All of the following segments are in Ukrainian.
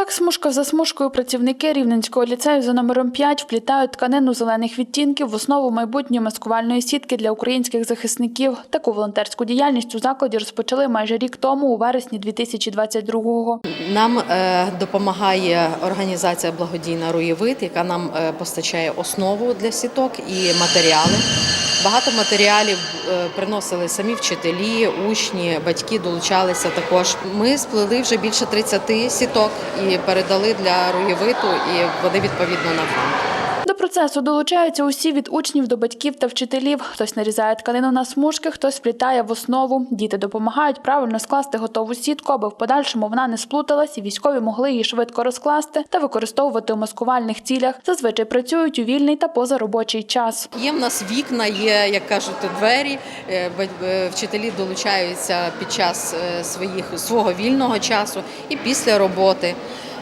Так, смужка за смужкою працівники Рівненського ліцею за номером 5 вплітають тканину зелених відтінків в основу майбутньої маскувальної сітки для українських захисників. Таку волонтерську діяльність у закладі розпочали майже рік тому, у вересні 2022-го. Нам е, допомагає організація благодійна Руєвит, яка нам е, постачає основу для сіток і матеріали. Багато матеріалів е, приносили самі вчителі, учні, батьки долучалися також. Ми сплели вже більше 30 сіток і передали для Руєвиту, і вони відповідно на фронт. Процесу долучаються усі від учнів до батьків та вчителів. Хтось нарізає тканину на смужки, хтось вплітає в основу. Діти допомагають правильно скласти готову сітку, аби в подальшому вона не сплуталась і військові могли її швидко розкласти та використовувати у маскувальних цілях. Зазвичай працюють у вільний та позаробочий час. Є в нас вікна, є, як кажуть, двері. Е, е, Вчителі долучаються під час е, своїх свого вільного часу і після роботи.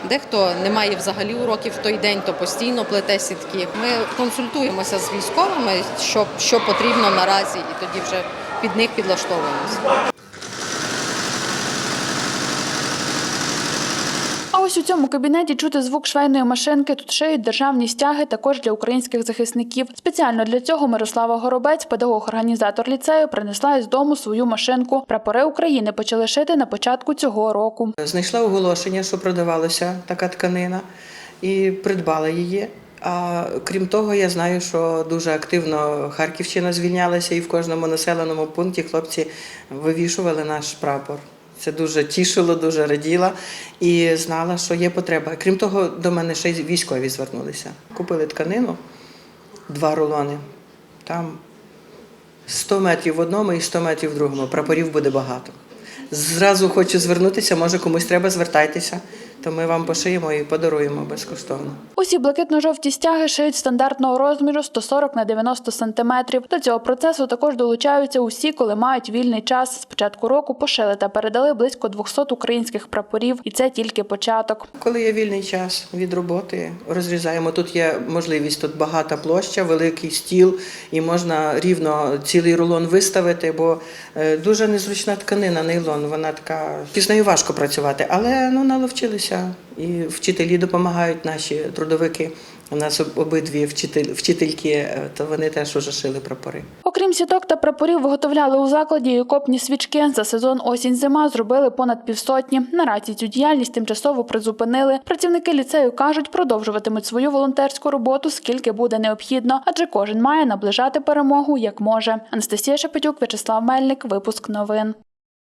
Дехто не має взагалі уроків в той день, то постійно плете сітки. Ми консультуємося з військовими, що, що потрібно наразі, і тоді вже під них підлаштовуємося. Ось у цьому кабінеті чути звук швейної машинки. Тут шиють державні стяги також для українських захисників. Спеціально для цього Мирослава Горобець, педагог-організатор ліцею, принесла із дому свою машинку. Прапори України почали шити на початку цього року. Знайшла оголошення, що продавалася така тканина, і придбала її. А крім того, я знаю, що дуже активно Харківщина звільнялася, і в кожному населеному пункті хлопці вивішували наш прапор. Це дуже тішило, дуже раділа і знала, що є потреба. Крім того, до мене ще й військові звернулися. Купили тканину, два рулони. Там 100 метрів в одному і 100 метрів в другому. Прапорів буде багато. Зразу хочу звернутися, може комусь треба, звертайтеся, то ми вам пошиємо і подаруємо безкоштовно. Усі блакитно-жовті стяги шиють стандартного розміру 140 на 90 сантиметрів. До цього процесу також долучаються усі, коли мають вільний час. З початку року пошили та передали близько 200 українських прапорів, і це тільки початок. Коли є вільний час від роботи, розрізаємо. Тут є можливість, тут багата площа, великий стіл, і можна рівно цілий рулон виставити, бо е, дуже незручна тканина, нейлон. Вона така з нею важко працювати, але ну наловчилися. І вчителі допомагають наші трудовики. У нас обидві вчитель, вчительки, е, то вони теж уже шили прапори. Окрім сіток та прапорів, виготовляли у закладі і окопні свічки. За сезон осінь-зима зробили понад півсотні. Наразі цю діяльність тимчасово призупинили. Працівники ліцею кажуть, продовжуватимуть свою волонтерську роботу, скільки буде необхідно, адже кожен має наближати перемогу як може. Анастасія Шепетюк, В'ячеслав Мельник, випуск новин.